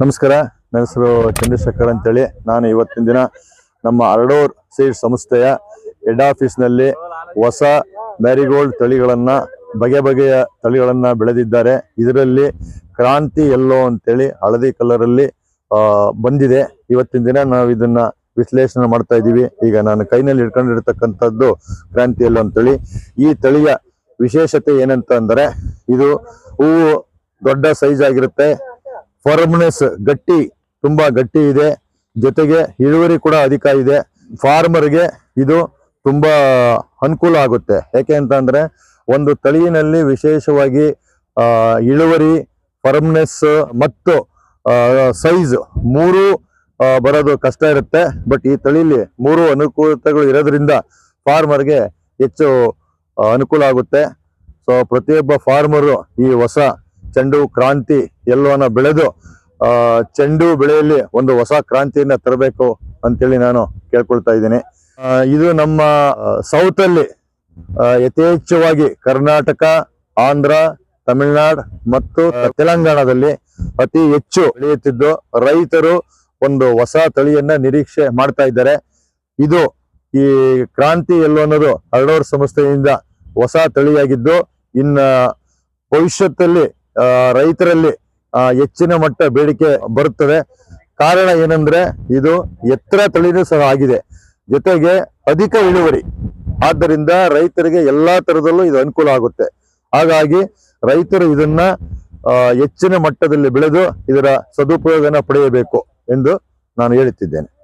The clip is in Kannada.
ನಮಸ್ಕಾರ. ನನ್ನ ಹೆಸರು ಚಂದ್ರಶೇಖರ್ ಅಂತೇಳಿ. ನಾನು ಇವತ್ತಿನ ದಿನ ನಮ್ಮ ಅರಡೋರ್ ಸೀಡ್ ಸಂಸ್ಥೆಯ ಹೆಡ್ ಆಫೀಸ್ನಲ್ಲಿ ಹೊಸ ಮ್ಯಾರಿಗೋಲ್ಡ್ ತಳಿಗಳನ್ನು, ಬಗೆ ಬಗೆಯ ತಳಿಗಳನ್ನು ಬೆಳೆದಿದ್ದಾರೆ. ಇದರಲ್ಲಿ ಕ್ರಾಂತಿ ಎಲ್ಲೋ ಅಂತೇಳಿ ಹಳದಿ ಕಲರಲ್ಲಿ ಬಂದಿದೆ. ಇವತ್ತಿನ ದಿನ ನಾವು ಇದನ್ನ ವಿಶ್ಲೇಷಣೆ ಮಾಡ್ತಾ ಇದ್ದೀವಿ. ಈಗ ನಾನು ಕೈನಲ್ಲಿ ಇಟ್ಕೊಂಡಿರ್ತಕ್ಕಂಥದ್ದು ಕ್ರಾಂತಿ ಎಲ್ಲೋ ಅಂತೇಳಿ. ಈ ತಳಿಯ ವಿಶೇಷತೆ ಏನಂತ ಇದು ಹೂವು ದೊಡ್ಡ ಸೈಜ್ ಆಗಿರುತ್ತೆ. ಫರ್ಮ್ನೆಸ್ ಗಟ್ಟಿ, ತುಂಬಾ ಗಟ್ಟಿ ಇದೆ. ಜೊತೆಗೆ ಇಳುವರಿ ಕೂಡ ಅಧಿಕ ಇದೆ. ಫಾರ್ಮರ್ಗೆ ಇದು ತುಂಬಾ ಅನುಕೂಲ ಆಗುತ್ತೆ. ಯಾಕೆ ಅಂತ ಅಂದ್ರೆ ಒಂದು ತಳಿಯಲ್ಲಿ ವಿಶೇಷವಾಗಿ ಇಳುವರಿ ಫರ್ಮ್ನೆಸ್ ಮತ್ತು ಸೈಜ್ ಮೂರು ಬರೋದು ಕಷ್ಟ ಇರುತ್ತೆ. ಬಟ್ ಈ ತಳಿಲಿ ಮೂರು ಅನುಕೂಲತೆಗಳು ಇರೋದ್ರಿಂದ ಫಾರ್ಮರ್ಗೆ ಹೆಚ್ಚು ಅನುಕೂಲ ಆಗುತ್ತೆ. ಸೊ ಪ್ರತಿಯೊಬ್ಬ ಫಾರ್ಮರು ಈ ಹೊಸ ಚೆಂಡು ಕ್ರಾಂತಿ ಎಲ್ಲವನ್ನ ಬೆಳೆದು ಚೆಂಡು ಬೆಳೆಯಲ್ಲಿ ಒಂದು ಹೊಸ ಕ್ರಾಂತಿಯನ್ನ ತರಬೇಕು ಅಂತೇಳಿ ನಾನು ಕೇಳ್ಕೊಳ್ತಾ ಇದ್ದೀನಿ. ಇದು ನಮ್ಮ ಸೌತ್ ಅಲ್ಲಿ ಯಥೇಚ್ಛವಾಗಿ ಕರ್ನಾಟಕ, ಆಂಧ್ರ, ತಮಿಳುನಾಡು ಮತ್ತು ತೆಲಂಗಾಣದಲ್ಲಿ ಅತಿ ಹೆಚ್ಚು ಬೆಳೆಯುತ್ತಿದ್ದು, ರೈತರು ಒಂದು ಹೊಸ ತಳಿಯನ್ನ ನಿರೀಕ್ಷೆ ಮಾಡ್ತಾ ಇದ್ದಾರೆ. ಇದು ಈ ಕ್ರಾಂತಿ ಎಲ್ಲೋ ಅನ್ನೋದು ಹರಡೋರ್ ಸಂಸ್ಥೆಯಿಂದ ಹೊಸ ತಳಿಯಾಗಿದ್ದು, ಇನ್ನ ಭವಿಷ್ಯದಲ್ಲಿ ರೈತರಲ್ಲಿ ಹೆಚ್ಚಿನ ಮಟ್ಟ ಬೇಡಿಕೆ ಬರುತ್ತದೆ. ಕಾರಣ ಏನಂದ್ರೆ, ಇದು ಎತ್ತರ ತಳಿನೂ ಸಹ ಆಗಿದೆ. ಜೊತೆಗೆ ಅಧಿಕ ಇಳುವರಿ. ಆದ್ದರಿಂದ ರೈತರಿಗೆ ಎಲ್ಲಾ ತರದಲ್ಲೂ ಇದು ಅನುಕೂಲ ಆಗುತ್ತೆ. ಹಾಗಾಗಿ ರೈತರು ಇದನ್ನ ಹೆಚ್ಚಿನ ಮಟ್ಟದಲ್ಲಿ ಬೆಳೆದು ಇದರ ಸದುಪಯೋಗನ ಪಡೆಯಬೇಕು ಎಂದು ನಾನು ಹೇಳುತ್ತಿದ್ದೇನೆ